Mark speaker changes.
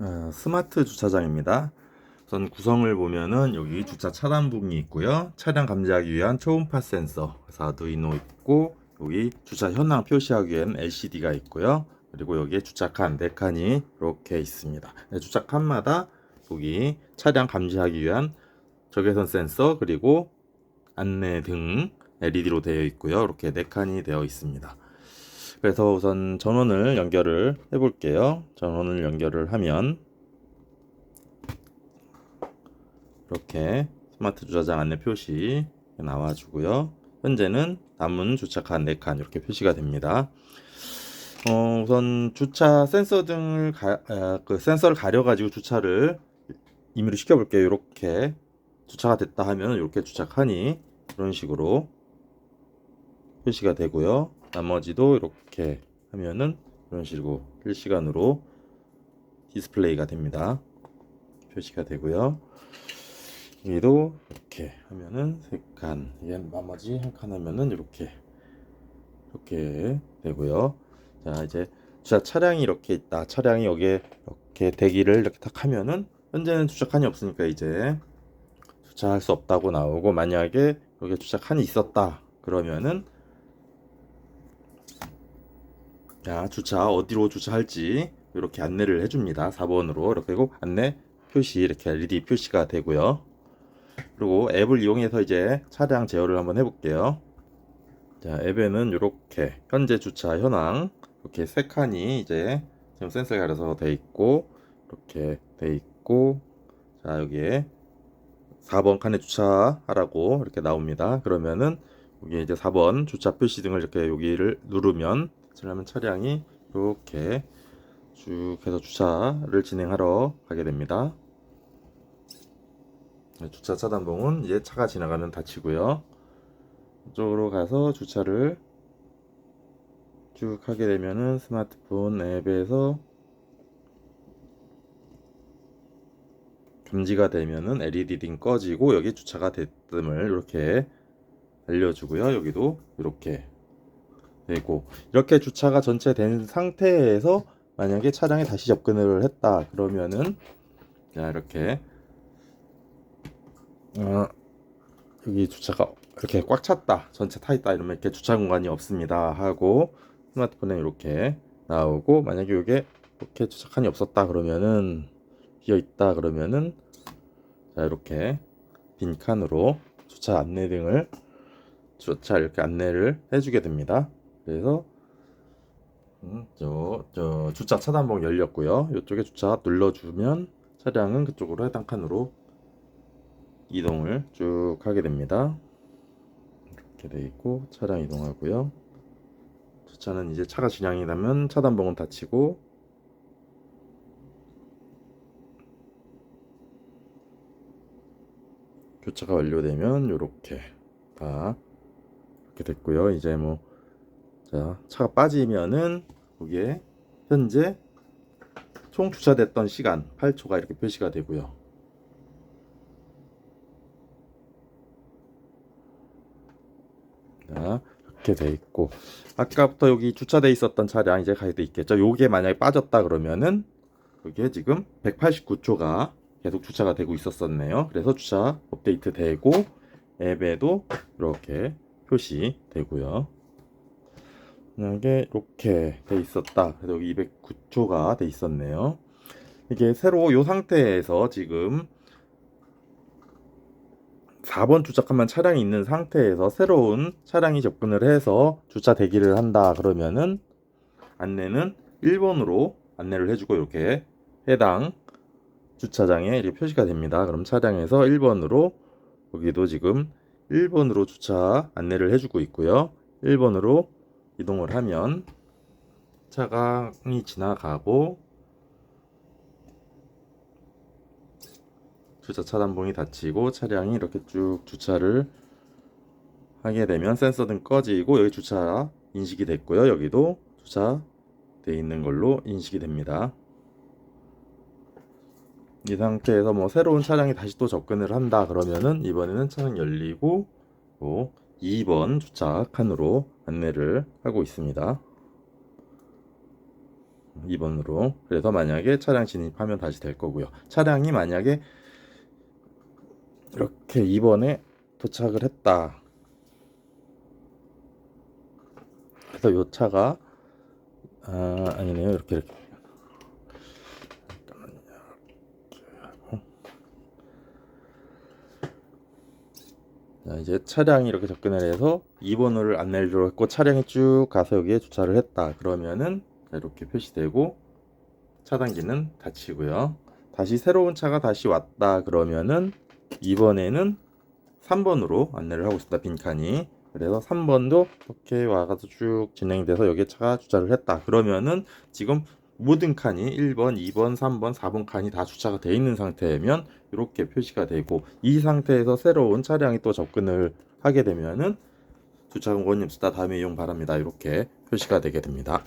Speaker 1: 어, 스마트 주차장입니다. 우선 구성을 보면은 여기 주차 차단봉이 있고요. 차량 감지하기 위한 초음파 센서, 그래서 아두이노 있고 여기 주차 현황 표시하기 위한 LCD가 있고요. 그리고 여기에 주차칸 네 칸이 이렇게 있습니다. 네, 주차칸마다 여기 차량 감지하기 위한 적외선 센서 그리고 안내 등 LED로 되어 있고요. 이렇게 네 칸이 되어 있습니다. 그래서 우선 전원을 연결을 해 볼게요. 전원을 연결을 하면 이렇게 스마트 주차장 안내 표시 나와 주고요. 현재는 남은 주차칸 4칸 이렇게 표시가 됩니다. 어, 우선 주차 센서 등을 가, 아, 그 센서를 가려 가지고 주차를 임의로 시켜 볼게요. 이렇게 주차가 됐다 하면 이렇게 주차 칸이 이런 식으로 표시가 되고요. 나머지도 이렇게 하면은 이런 식으로 실시간으로 디스플레이가 됩니다. 표시가 되고요. 여기도 이렇게 하면은 세 칸, 얘 나머지 한 칸 하면은 이렇게 이렇게 되고요. 자 이제 주차 차량이 이렇게 있다. 차량이 여기에 이렇게 대기를 이렇게 탁 하면은 현재는 주차 칸이 없으니까 이제 주차할 수 없다고 나오고 만약에 여기 주차 칸이 있었다 그러면은 자 주차 어디로 주차할지 이렇게 안내를 해줍니다. 4번으로. 이렇게 하고 안내 표시 이렇게 LED 표시가 되고요. 그리고 앱을 이용해서 이제 차량 제어를 한번 해볼게요. 자 앱에는 이렇게 현재 주차 현황 이렇게 세 칸이 이제 지금 센서에 가려서 돼 있고 이렇게 돼 있고 자 여기에 4번 칸에 주차하라고 이렇게 나옵니다. 그러면은 여기 이제 4번 주차 표시 등을 이렇게 여기를 누르면 그러면 차량이 이렇게 쭉 해서 주차를 진행하러 가게 됩니다. 네, 주차 차단봉은 이제 차가 지나가면 닫히고요. 이쪽으로 가서 주차를 쭉 하게 되면은 스마트폰 앱에서 감지가 되면은 LED 등 꺼지고 여기 주차가 됐음을 이렇게 알려주고요. 여기도 이렇게 되고 이렇게 주차가 전체 된 상태에서 만약에 차량에 다시 접근을 했다 그러면은 자 이렇게 어, 여기 주차가 이렇게 꽉 찼다 전체 타 있다 이러면 이렇게 주차 공간이 없습니다 하고 스마트폰에 이렇게 나오고 만약에 이게 이렇게 주차 칸이 없었다 그러면은 비어 있다 그러면은 자 이렇게 빈 칸으로 주차 안내 등을 주차 이렇게 안내를 해주게 됩니다. 그래서 음, 저, 저 주차 차단봉 열렸고요. 이쪽에 주차 눌러주면 차량은 그쪽으로 해당 칸으로 이동을 쭉 하게 됩니다. 이렇게 돼 있고 차량 이동하고요. 주차는 이제 차가 진행이 되면 차단봉은 닫히고 교차가 완료되면 이렇게 다 이렇게 됐고요. 이제 뭐 자, 차가 빠지면은 거기에 현재 총 주차됐던 시간 8초가 이렇게 표시가 되고요. 자, 이렇게 돼 있고 아까부터 여기 주차돼 있었던 차량 이제 돼 있겠죠. 요게 만약에 빠졌다 그러면은 여기에 지금 189초가 계속 주차가 되고 있었었네요. 그래서 주차 업데이트 되고 앱에도 이렇게 표시되고요. 만약에 이렇게 돼 있었다. 그래서 여기 209초가 돼 있었네요. 이게 새로 이 상태에서 지금 4번 주차칸만 차량이 있는 상태에서 새로운 차량이 접근을 해서 주차 대기를 한다 그러면은 안내는 1번으로 안내를 해주고 이렇게 해당 주차장에 이렇게 표시가 됩니다. 그럼 차량에서 1번으로 여기도 지금 1번으로 주차 안내를 해주고 있고요. 1번으로 이동을 하면 차량이 지나가고 주차 차단봉이 닫히고 차량이 이렇게 쭉 주차를 하게 되면 센서 등 꺼지고 여기 주차 인식이 됐고요. 여기도 주차 돼 있는 걸로 인식이 됩니다. 이 상태에서 뭐 새로운 차량이 다시 또 접근을 한다 그러면은 이번에는 차량 열리고 또 2번 주차 칸으로 안내를 하고 있습니다. 2번으로. 그래서 만약에 차량 진입하면 다시 될 거고요. 차량이 만약에 이렇게 2번에 도착을 했다. 그래서 요 차가 아, 아니네요. 이렇게 이렇게. 잠깐만요. 이렇게 하고. 자, 이제 차량이 이렇게 접근을 해서 2번호를 안내를 했고 차량이 쭉 가서 여기에 주차를 했다. 그러면은 자, 이렇게 표시되고 차단기는 닫히고요. 다시 새로운 차가 다시 왔다 그러면은 이번에는 3번으로 안내를 하고 있습니다. 빈칸이. 그래서 3번도 이렇게 와가서 쭉 진행돼서 여기에 차가 주차를 했다. 그러면은 지금 모든 칸이 1번, 2번, 3번, 4번 칸이 다 주차가 돼 있는 상태면 이렇게 표시가 되고 이 상태에서 새로운 차량이 또 접근을 하게 되면은 주차권 원님 쓰다 다음에 이용 바랍니다. 이렇게 표시가 되게 됩니다.